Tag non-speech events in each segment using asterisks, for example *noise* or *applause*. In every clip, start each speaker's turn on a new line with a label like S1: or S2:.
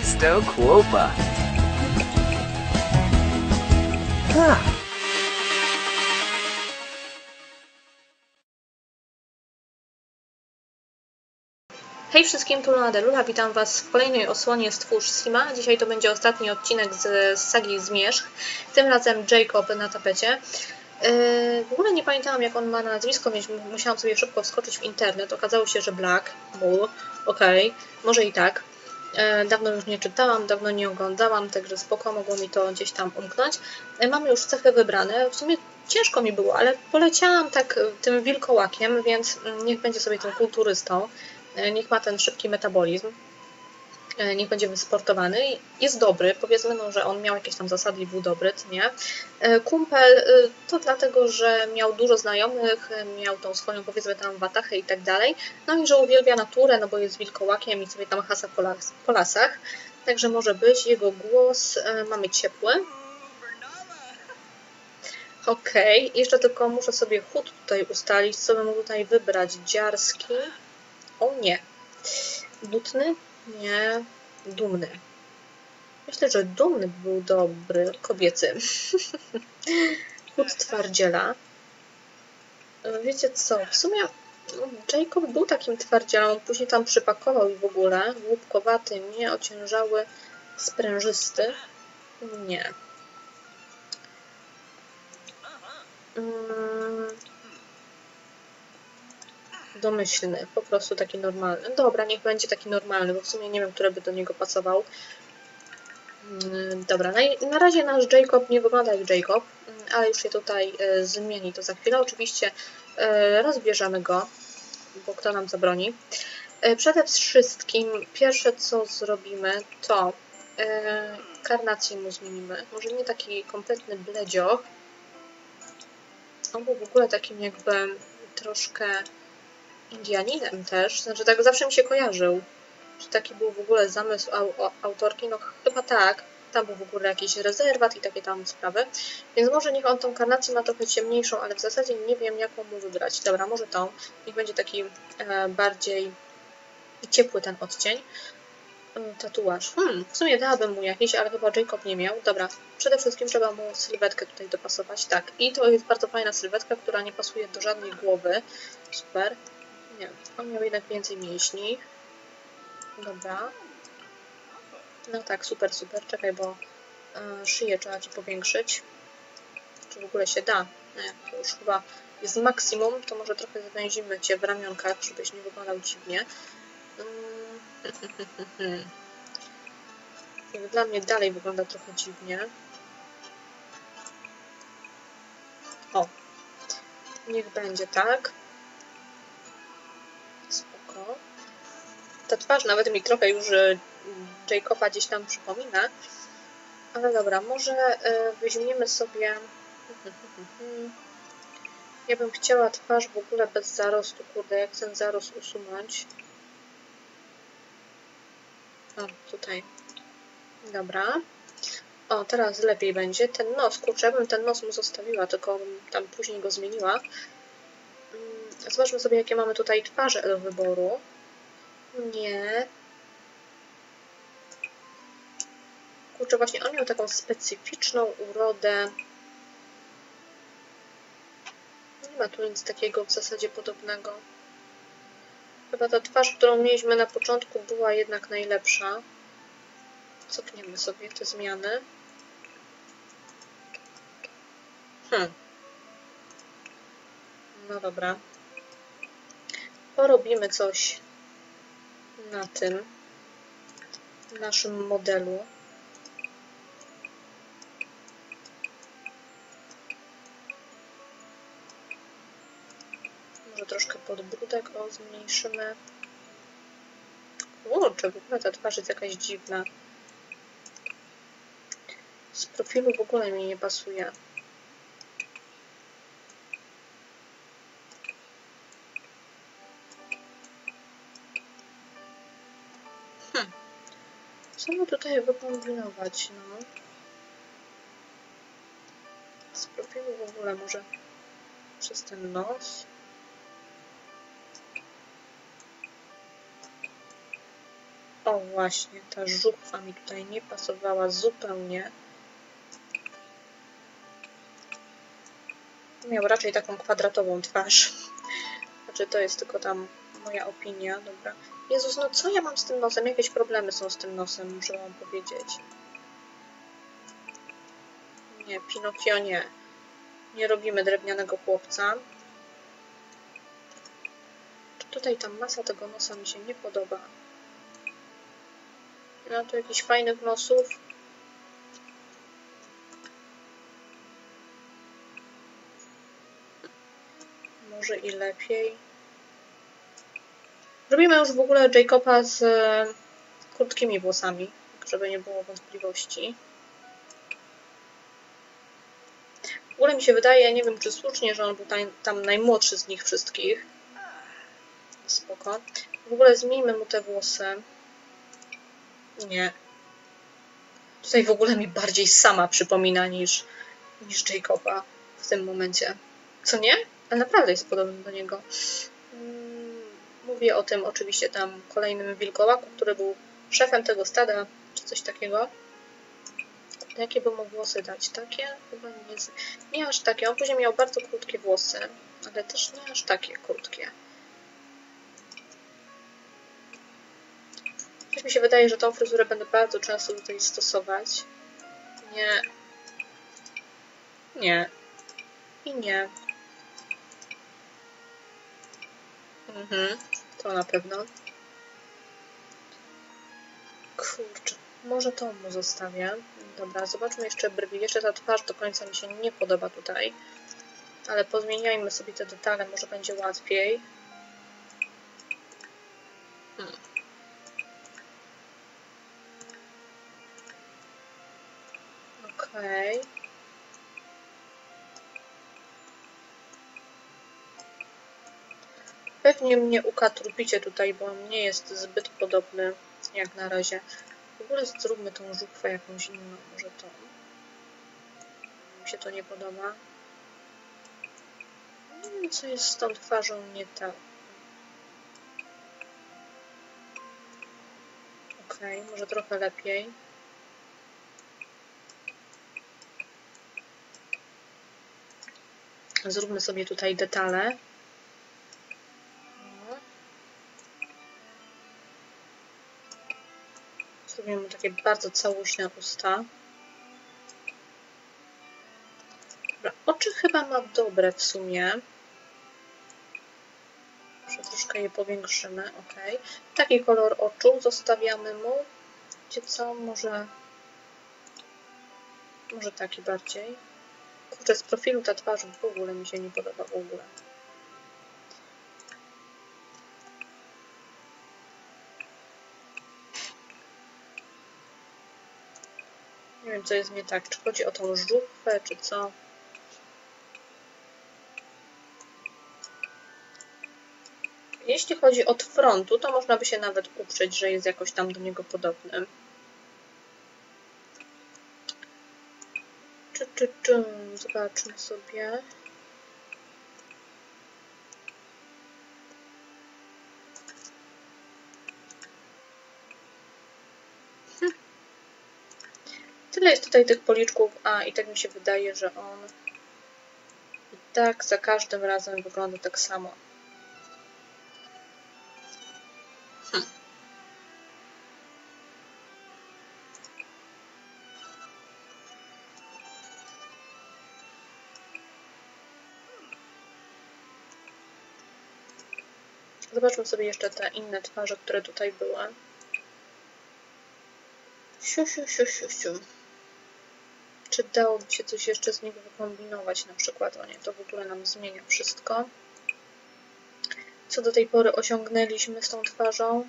S1: Esto Quopa. Ah.
S2: Hej wszystkim, tu Luna Delula, witam Was w kolejnej osłonie Stwórz Sima. Dzisiaj to będzie ostatni odcinek z, z sagi Zmierzch, tym razem Jacob na tapecie. Yy, w ogóle nie pamiętałam jak on ma nazwisko, więc musiałam sobie szybko wskoczyć w internet. Okazało się, że Black, Bull, okej, okay, może i tak. Yy, dawno już nie czytałam, dawno nie oglądałam, także spoko, mogło mi to gdzieś tam umknąć. Yy, mam już cechy wybrane, w sumie ciężko mi było, ale poleciałam tak tym wilkołakiem, więc niech będzie sobie tym kulturystą. E, niech ma ten szybki metabolizm, e, niech będzie wysportowany. Jest dobry, powiedzmy, no, że on miał jakieś tam zasady i był dobry, nie? E, kumpel to dlatego, że miał dużo znajomych, miał tą swoją, powiedzmy, tam watachę i tak dalej. No i że uwielbia naturę, no bo jest wilkołakiem i sobie tam hasa po, las, po lasach. Także może być. Jego głos mamy ciepły. Okej, okay. jeszcze tylko muszę sobie chód tutaj ustalić, co bym tutaj wybrać. Dziarski. O nie. Butny? Nie. Dumny. Myślę, że dumny był dobry, kobiecy. *laughs* Chód twardziela. Wiecie co, w sumie Jacob był takim twardzielem, później tam przypakował i w ogóle. Łupkowaty, nie ociężały, sprężysty. Nie. Mm domyślny, po prostu taki normalny. Dobra, niech będzie taki normalny, bo w sumie nie wiem, który by do niego pasował. Mm, dobra, na, na razie nasz Jacob nie wygląda jak Jacob, mm, ale już się tutaj e, zmieni to za chwilę. Oczywiście e, rozbierzemy go, bo kto nam zabroni. E, przede wszystkim pierwsze co zrobimy to karnację mu zmienimy. Może nie taki kompletny bledzioch, był w ogóle takim jakby troszkę Indianinem też, znaczy tak zawsze mi się kojarzył. Czy taki był w ogóle zamysł au autorki? No chyba tak. Tam był w ogóle jakiś rezerwat i takie tam sprawy. Więc może niech on tą karnację ma trochę ciemniejszą, ale w zasadzie nie wiem jaką mu wybrać. Dobra, może tą. Niech będzie taki e, bardziej ciepły ten odcień. E, tatuaż. Hmm, w sumie dałabym mu jakiś, ale chyba Jacob nie miał. Dobra, przede wszystkim trzeba mu sylwetkę tutaj dopasować. Tak, i to jest bardzo fajna sylwetka, która nie pasuje do żadnej głowy. Super. Nie, on miał jednak więcej mięśni. Dobra. No tak, super, super. Czekaj, bo y, szyję trzeba Ci powiększyć. Czy w ogóle się da? Nie, to już chyba jest maksimum, to może trochę zwęzimy Cię w ramionkach, żebyś nie wyglądał dziwnie. Mm. *laughs* Dla mnie dalej wygląda trochę dziwnie. O, niech będzie tak. Ta twarz nawet mi trochę już e, Jacoba gdzieś tam przypomina. Ale dobra, może e, weźmiemy sobie... *laughs* Ja bym chciała twarz w ogóle bez zarostu. Kurde, jak ten zarost usunąć? O, tutaj. Dobra. O, teraz lepiej będzie. Ten nos, kurczę, ja bym ten nos mu zostawiła, tylko tam później go zmieniła. Mm, zobaczmy sobie, jakie mamy tutaj twarze do wyboru. Nie. Kurczę, właśnie on miał taką specyficzną urodę. Nie ma tu nic takiego w zasadzie podobnego. Chyba ta twarz, którą mieliśmy na początku była jednak najlepsza. Cofniemy sobie te zmiany. Hmm. No dobra. Porobimy coś na tym naszym modelu. Może troszkę podbródek o zmniejszymy. Kurczę, w ogóle ta twarz jest jakaś dziwna. Z profilu w ogóle mi nie pasuje. My tutaj wykombinować, no? Profilu w ogóle może przez ten nos. O właśnie, ta żuchwa mi tutaj nie pasowała zupełnie. Miał raczej taką kwadratową twarz. Znaczy to jest tylko tam moja opinia, dobra. Jezus, no co ja mam z tym nosem? Jakieś problemy są z tym nosem, muszę wam powiedzieć. Nie, Pinokio nie. Nie robimy drewnianego chłopca. Tutaj ta masa tego nosa mi się nie podoba. Ja tu jakichś fajnych nosów. Może i lepiej. Robimy już w ogóle Jacoba z e, krótkimi włosami, żeby nie było wątpliwości. W ogóle mi się wydaje, nie wiem czy słusznie, że on był tam, najmłodszy z nich wszystkich. Spoko. W ogóle zmieńmy mu te włosy. Nie. Tutaj w ogóle mi bardziej sama przypomina niż, niż Jacoba w tym momencie. Co nie? Ale naprawdę jest podobny do niego. Mówię o tym oczywiście tam kolejnym wilkołaku, który był szefem tego stada, czy coś takiego. Jakie by mu włosy dać? Takie? Chyba nie, nie aż takie. On później miał bardzo krótkie włosy, ale też nie aż takie krótkie. Coś mi się wydaje, że tą fryzurę będę bardzo często tutaj stosować. Nie. Nie. I nie. Mhm. To na pewno. Kurczę. Może tą mu zostawię. Dobra, zobaczmy jeszcze brwi. Jeszcze ta twarz do końca mi się nie podoba tutaj. Ale pozmieniajmy sobie te detale, może będzie łatwiej. Hmm. Okej. Pewnie mnie ukatrupicie tutaj, bo nie jest zbyt podobny jak na razie. W ogóle zróbmy tą żuchwę jakąś inną, może to. Mi się to nie podoba. Nie wiem, co jest z tą twarzą nie tak. Okej, może trochę lepiej. Zróbmy sobie tutaj detale. Zrobimy mu takie bardzo całuśne usta. Dobra, oczy chyba ma dobre w sumie. Może troszkę je powiększymy, ok. Taki kolor oczu zostawiamy mu. Wiecie co, może... Może taki bardziej. Kurczę, z profilu ta twarz w ogóle mi się nie podoba w ogóle. Nie wiem, co jest nie tak. Czy chodzi o tą żuchwę, czy co? Jeśli chodzi od frontu, to można by się nawet uprzeć, że jest jakoś tam do niego podobny. Czy, czy, czy, zobaczmy sobie. Tyle jest tutaj tych policzków, a i tak mi się wydaje, że on i tak za każdym razem wygląda tak samo. Hm. Zobaczmy sobie jeszcze te inne twarze, które tutaj były. Siu, siu, siu, siu, siu. Czy dałoby się coś jeszcze z niego wykombinować na przykład? O nie, to w ogóle nam zmienia wszystko. Co do tej pory osiągnęliśmy z tą twarzą?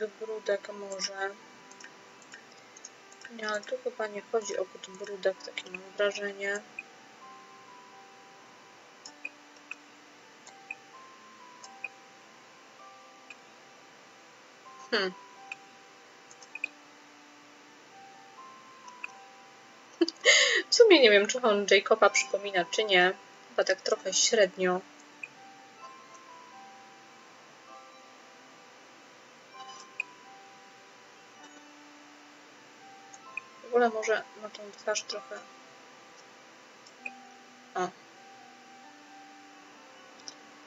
S2: Podbródek może. Nie, ale tu chyba nie chodzi o podbródek, takie mam wrażenie. Hmm. *laughs* W sumie nie wiem, czy on Jacoba przypomina, czy nie. Chyba tak trochę średnio. Może na tą twarz trochę... O.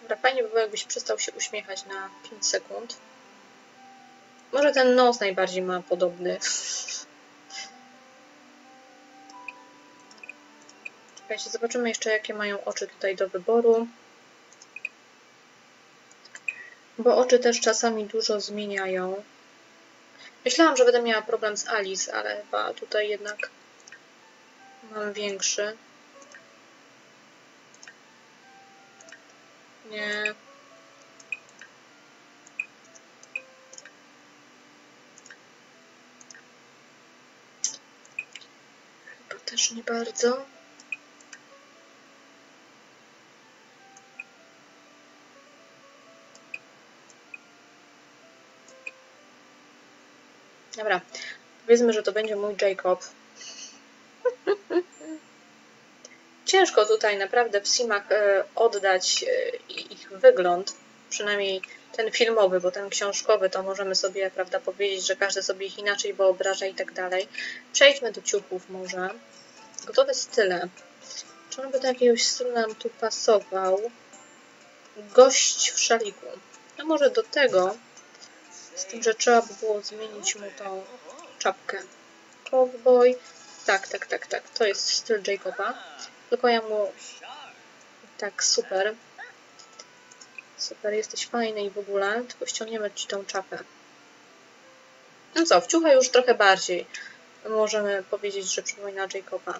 S2: Dobra, fajnie by było, jakbyś przestał się uśmiechać na 5 sekund. Może ten nos najbardziej ma podobny. *laughs* Czekajcie, zobaczymy jeszcze, jakie mają oczy tutaj do wyboru. Bo oczy też czasami dużo zmieniają. Myślałam, że będę miała problem z Alice, ale chyba tutaj jednak mam większy. Nie. Chyba też nie bardzo. Dobra, powiedzmy, że to będzie mój Jacob. *laughs* Ciężko tutaj naprawdę w simach e, oddać e, ich wygląd, przynajmniej ten filmowy, bo ten książkowy to możemy sobie, prawda, powiedzieć, że każdy sobie ich inaczej wyobraża i tak dalej. Przejdźmy do ciuchów może. Gotowe style. Czy on by do jakiegoś stylu nam tu pasował? Gość w szaliku. No może do tego, z tym, że trzeba by było zmienić mu tą czapkę. Cowboy. Tak, tak, tak, tak. To jest styl Jacoba. Tylko ja mu... Tak, super. Super, jesteś fajny i w ogóle. Tylko ściągniemy ci tą czapę. No co, w ciucha już trochę bardziej. Możemy powiedzieć, że przypomina Jacoba. *laughs*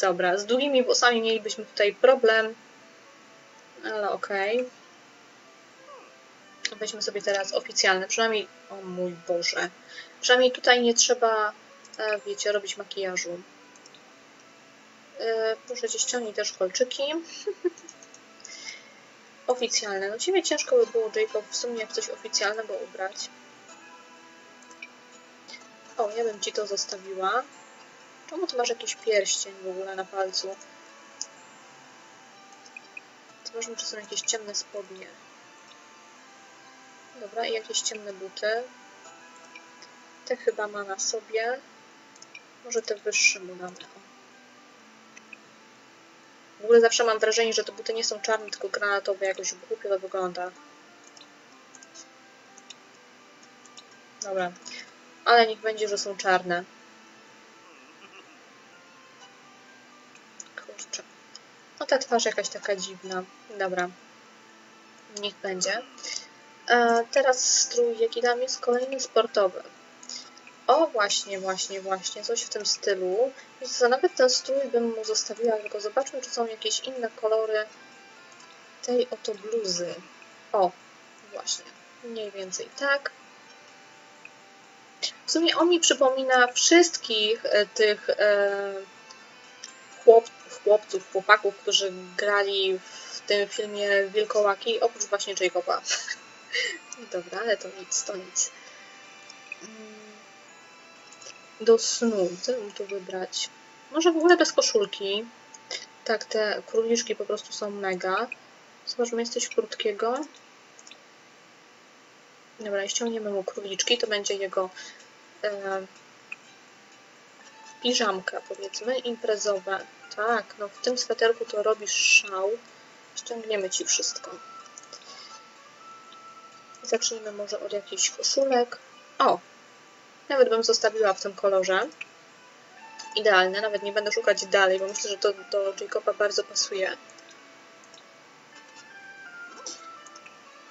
S2: Dobra, z długimi włosami mielibyśmy tutaj problem. Ale okej. Okay. Weźmy sobie teraz oficjalne. Przynajmniej, o mój Boże. Przynajmniej tutaj nie trzeba, e, wiecie, robić makijażu. E, proszę Cię, ściągnij też kolczyki. *laughs* Oficjalne. No Ciebie ciężko by było, Jacob, w sumie coś oficjalnego ubrać. O, ja bym Ci to zostawiła. Czemu Ty masz jakiś pierścień w ogóle na palcu? Zobaczmy, czy są jakieś ciemne spodnie. Dobra, i jakieś ciemne buty. Te chyba ma na sobie. Może te wyższe mu damy. W ogóle zawsze mam wrażenie, że te buty nie są czarne, tylko granatowe. Jakoś głupio to wygląda. Dobra. Ale niech będzie, że są czarne. Twarz jakaś taka dziwna. Dobra. Niech będzie. E, teraz strój, jaki dam jest kolejny sportowy. O, właśnie, właśnie, właśnie. Coś w tym stylu. I co, nawet ten strój bym mu zostawiła, tylko zobaczmy, czy są jakieś inne kolory tej oto bluzy. O, właśnie. Mniej więcej tak. W sumie on mi przypomina wszystkich e, tych e, chłopców, chłopców, chłopaków, którzy grali w tym filmie Wilkołaki, oprócz właśnie Jacoba. *laughs* Dobra, ale to nic, to nic. Do snu, co bym tu wybrać? Może w ogóle bez koszulki. Tak, te króliczki po prostu są mega. Zobaczmy, jest coś krótkiego. Dobra, ściągniemy mu króliczki, to będzie jego e, piżamka, powiedzmy, imprezowe. Tak, no w tym sweterku to robisz szał. Ściągniemy ci wszystko. Zacznijmy może od jakichś koszulek. O! Nawet bym zostawiła w tym kolorze. Idealne, nawet nie będę szukać dalej, bo myślę, że to do Jacoba bardzo pasuje.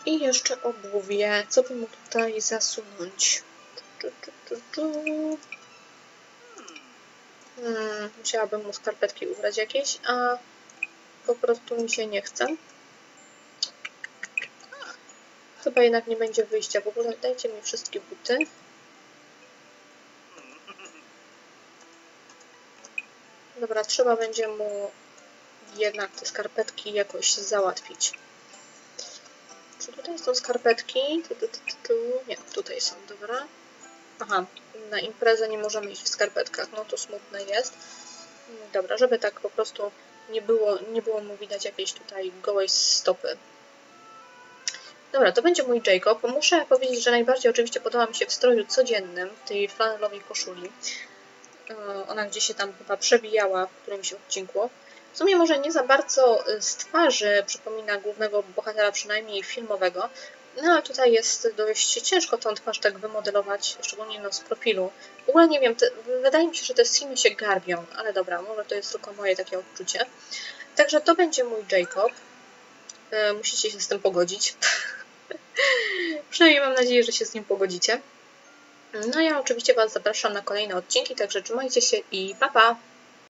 S2: I jeszcze obuwie. Co by mu tutaj zasunąć? Hmm, musiałabym mu skarpetki ubrać jakieś, a po prostu mi się nie chce. Chyba jednak nie będzie wyjścia. W ogóle dajcie mi wszystkie buty. Dobra, trzeba będzie mu jednak te skarpetki jakoś załatwić. Czy tutaj są skarpetki? Tu, tu, tu, tu. Nie, tutaj są, dobra. Aha, na imprezę nie możemy iść w skarpetkach, no to smutne jest. Dobra, żeby tak po prostu nie było, nie było mu widać jakiejś tutaj gołej stopy. Dobra, to będzie mój Jacob. Muszę powiedzieć, że najbardziej oczywiście podoba mi się w stroju codziennym, tej flanelowej koszuli. E, Ona gdzieś się tam chyba przebijała w którymś odcinku. W sumie może nie za bardzo z twarzy przypomina głównego bohatera, przynajmniej filmowego, no ale tutaj jest dość ciężko tą twarz tak wymodelować, szczególnie no z profilu. W ogóle nie wiem, te, wydaje mi się, że te simy się garbią, ale dobra, może to jest tylko moje takie odczucie. Także to będzie mój Jacob. E, musicie się z tym pogodzić. *laughs* Przynajmniej mam nadzieję, że się z nim pogodzicie. No ja oczywiście Was zapraszam na kolejne odcinki, także trzymajcie się i pa pa!